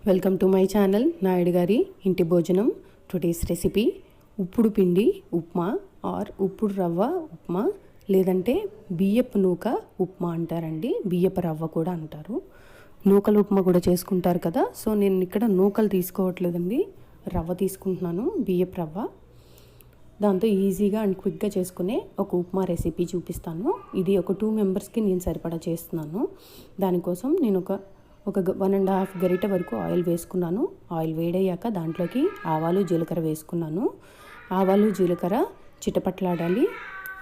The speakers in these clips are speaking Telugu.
Welcome to my channel Naidu గారి ఇంటి భోజనం టుడేస్ రెసిపీ ఉప్పుడు పిండి ఉప్మా ఆర్ ఉప్పుడు రవ్వ ఉప్మా లేదంటే బియ్యపు నూక ఉప్మా అంటారండి బియ్యపు రవ్వ కూడా అంటారు నూకల ఉప్మా కూడా చేసుకుంటారు కదా సో నేను ఇక్కడ నూకలు తీసుకోవట్లేదండి రవ్వ తీసుకుంటున్నాను బియ్యపు రవ్వ దాంతో ఈజీగా అండ్ క్విక్గా చేసుకునే ఒక ఉప్మా రెసిపీ చూపిస్తాను ఇది ఒక టూ మెంబర్స్కి నేను సరిపడా చేస్తున్నాను దానికోసం నేను ఒక ఒక వన్ అండ్ హాఫ్ గరిట వరకు ఆయిల్ వేసుకున్నాను. ఆయిల్ వేడయ్యాక దాంట్లోకి ఆవాలు జీలకర్ర వేసుకున్నాను. ఆవాలు జీలకర్ర చిటపట్లాడాలి.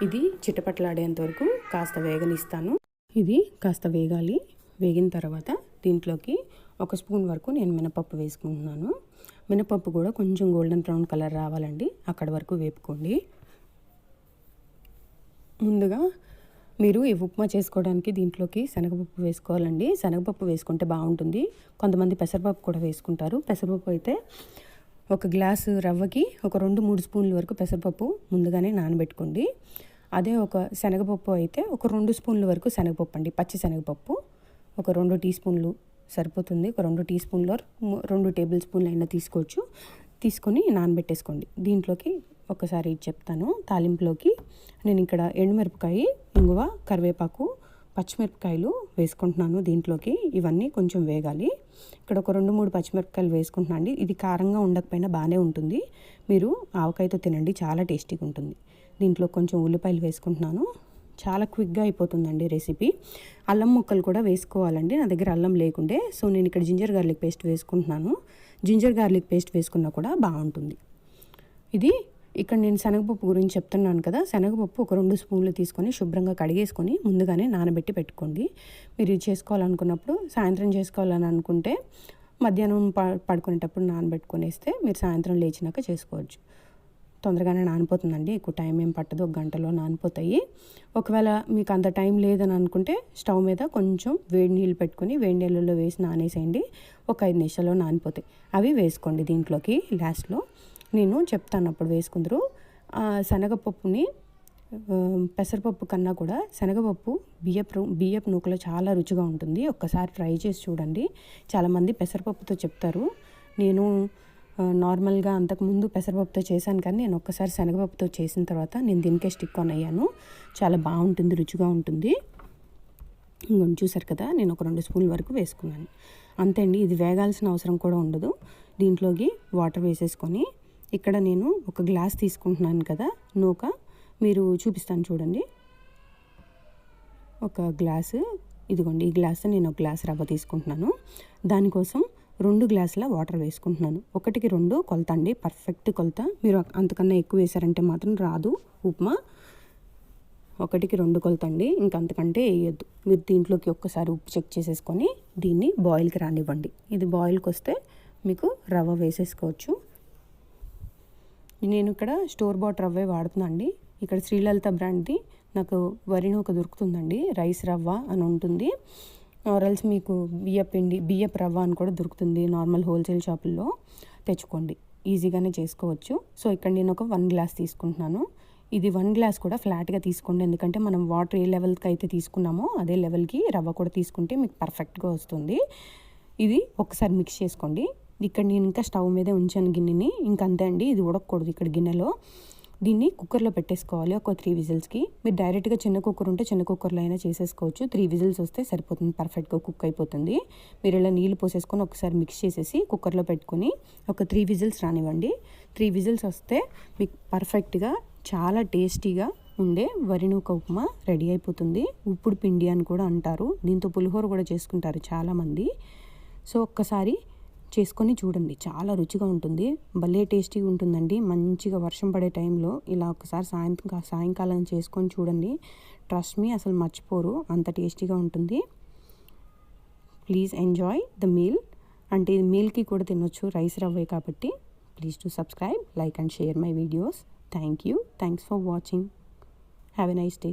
ఇది చిటపట్లాడేంత వరకు కాస్త వేగనిస్తాను. ఇది కాస్త వేగాలి. వేగిన తర్వాత దీంట్లోకి ఒక స్పూన్ వరకు నేను మినపప్పు వేసుకుంటున్నాను. మినపప్పు కూడా కొంచెం గోల్డెన్ బ్రౌన్ కలర్ రావాలండి. అక్కడ వరకు వేపుకోండి. ముందుగా మీరు ఈ ఉప్మా చేసుకోవడానికి దీంట్లోకి శనగపప్పు వేసుకోవాలండి. శనగపప్పు వేసుకుంటే బాగుంటుంది. కొంతమంది పెసరపప్పు కూడా వేసుకుంటారు. పెసరపప్పు అయితే ఒక గ్లాసు రవ్వకి ఒక రెండు మూడు స్పూన్ల వరకు పెసరపప్పు ముందుగానే నానబెట్టుకోండి. అదే ఒక శనగపప్పు అయితే ఒక రెండు స్పూన్ల వరకు శనగపప్పు అండి. పచ్చి శనగపప్పు ఒక రెండు టీ స్పూన్లు సరిపోతుంది. ఒక రెండు టీ స్పూన్లు రెండు టేబుల్ స్పూన్లు అయినా తీసుకోవచ్చు. తీసుకొని నానబెట్టేసుకోండి. దీంట్లోకి ఒకసారి చెప్తాను. తాలింపులోకి నేను ఇక్కడ ఎండుమిరపకాయ ఇంగువ కరివేపాకు పచ్చిమిరపకాయలు వేసుకుంటున్నాను దీంట్లోకి. ఇవన్నీ కొంచెం వేగాలి. ఇక్కడ ఒక రెండు మూడు పచ్చిమిరపకాయలు వేసుకుంటున్నాను అండి. ఇది కారంగా ఉండకపోయినా బాగానే ఉంటుంది. మీరు ఆవకాయతో తినండి చాలా టేస్టీగా ఉంటుంది. దీంట్లో కొంచెం ఉల్లిపాయలు వేసుకుంటున్నాను. చాలా క్విక్గా అయిపోతుందండి రెసిపీ. అల్లం ముక్కలు కూడా వేసుకోవాలండి. నా దగ్గర అల్లం లేకుండే సో నేను ఇక్కడ జింజర్ గార్లిక్ పేస్ట్ వేసుకుంటున్నాను. జింజర్ గార్లిక్ పేస్ట్ వేసుకున్నా కూడా బాగుంటుంది. ఇది ఇక్కడ నేను శనగపప్పు గురించి చెప్తున్నాను కదా. శనగపప్పు ఒక రెండు స్పూన్లు తీసుకొని శుభ్రంగా కడిగేసుకొని ముందుగానే నానబెట్టి పెట్టుకోండి. మీరు ఇది చేసుకోవాలనుకున్నప్పుడు సాయంత్రం చేసుకోవాలని అనుకుంటే మధ్యాహ్నం ప పడుకునేటప్పుడు నానబెట్టుకునేస్తే మీరు సాయంత్రం లేచినాక చేసుకోవచ్చు. తొందరగానే నానిపోతుందండి. ఎక్కువ టైం ఏం పట్టదు. ఒక గంటలో నానిపోతాయి. ఒకవేళ మీకు అంత టైం లేదని అనుకుంటే స్టవ్ మీద కొంచెం వేడి నీళ్ళు పెట్టుకుని వేడి నీళ్ళలో వేసి నానేసేయండి. ఒక ఐదు నిమిషాల్లో నానిపోతాయి. అవి వేసుకోండి దీంట్లోకి లాస్ట్లో నేను చెప్తాను అప్పుడు వేసుకుందరు. శనగపప్పుని పెసరపప్పు కన్నా కూడా శనగపప్పు బియ్యపు బియ్యపు నూకలో చాలా రుచిగా ఉంటుంది. ఒక్కసారి ట్రై చేసి చూడండి. చాలామంది పెసరపప్పుతో చెప్తారు. నేను నార్మల్గా అంతకుముందు పెసరపప్పుతో చేశాను కానీ నేను ఒక్కసారి శనగపప్పుతో చేసిన తర్వాత నేను దీనికే స్టిక్ ఆన్ అయ్యాను. చాలా బాగుంటుంది రుచిగా ఉంటుంది. ఇంకొని చూసారు కదా నేను ఒక రెండు స్పూన్ల వరకు వేసుకున్నాను. అంతే అండి ఇది వేగాల్సిన అవసరం కూడా ఉండదు. దీంట్లోకి వాటర్ వేసేసుకొని ఇక్కడ నేను ఒక గ్లాస్ తీసుకుంటున్నాను కదా నూక. మీరు చూపిస్తాను చూడండి. ఒక గ్లాసు ఇదిగోండి ఈ గ్లాస్ నేను ఒక గ్లాస్ రవ్వ తీసుకుంటున్నాను. దానికోసం రెండు గ్లాసుల వాటర్ వేసుకుంటున్నాను. ఒకటికి రెండు కొలత అండి పర్ఫెక్ట్ కొలత. మీరు అంతకన్నా ఎక్కువ వేసారంటే మాత్రం రాదు ఉప్మా. ఒకటికి రెండు కొలత అండి ఇంకంతకంటే వేయద్దు. మీరు దీంట్లోకి ఒక్కసారి ఉప్పు చెక్ చేసేసుకొని దీన్ని బాయిల్కి రానివ్వండి. ఇది బాయిల్కి వస్తే మీకు రవ్వ వేసేసుకోవచ్చు. నేను ఇక్కడ స్టోర్ బాట్ రవ్వే వాడుతున్నా అండి ఇక్కడ శ్రీలలిత బ్రాండ్ది. నాకు వరి నూక దొరుకుతుందండి. రైస్ రవ్వ అని ఉంటుంది. ఆరల్స్ మీకు బియ్య పిండి బియ్యపు రవ్వ అని కూడా దొరుకుతుంది నార్మల్ హోల్సేల్ షాపుల్లో. తెచ్చుకోండి. ఈజీగానే చేసుకోవచ్చు. సో ఇక్కడ నేను ఒక వన్ గ్లాస్ తీసుకుంటున్నాను. ఇది వన్ గ్లాస్ కూడా ఫ్లాట్గా తీసుకోండి. ఎందుకంటే మనం వాటర్ ఏ లెవెల్కి అయితే తీసుకున్నామో అదే లెవెల్కి రవ్వ కూడా తీసుకుంటే మీకు పర్ఫెక్ట్గా వస్తుంది. ఇది ఒకసారి మిక్స్ చేసుకోండి. ఇక్కడ నేను ఇంకా స్టవ్ మీదే ఉంచాను గిన్నెని. ఇంకా అంతే అండి ఇది ఉడకకూడదు ఇక్కడ గిన్నెలో. దీన్ని కుక్కర్లో పెట్టేసుకోవాలి ఒక త్రీ విజిల్స్కి. మీరు డైరెక్ట్గా చిన్న కుక్కర్ ఉంటే చిన్న కుక్కర్లో అయినా చేసేసుకోవచ్చు. త్రీ విజిల్స్ వస్తే సరిపోతుంది పర్ఫెక్ట్గా కుక్ అయిపోతుంది. మీరు ఇలా నీళ్ళు పోసేసుకొని ఒకసారి మిక్స్ చేసేసి కుక్కర్లో పెట్టుకొని ఒక త్రీ విజిల్స్ రానివ్వండి. త్రీ విజిల్స్ వస్తే మీకు పర్ఫెక్ట్గా చాలా టేస్టీగా ఉండే వరినూక ఉప్మా రెడీ అయిపోతుంది. ఉప్పుడు పిండి అని కూడా అంటారు. దీంతో పులిహోర కూడా చేసుకుంటారు చాలామంది. సో ఒక్కసారి చేసుకొని చూడండి. చాలా రుచిగా ఉంటుంది. భలే టేస్టీగా ఉంటుందండి. మంచిగా వర్షం పడే టైంలో ఇలా ఒకసారి సాయంత్రం సాయంకాలం చేసుకొని చూడండి. ట్రస్ట్ మీ అసలు మర్చిపోరు. అంత టేస్టీగా ఉంటుంది. ప్లీజ్ ఎంజాయ్ ద మీల్ అంటే ఇది మీల్కి కూడా తినొచ్చు. రైస్ రవ్వే కాబట్టి. Please to subscribe like and share my videos thank you thanks for watching have a nice day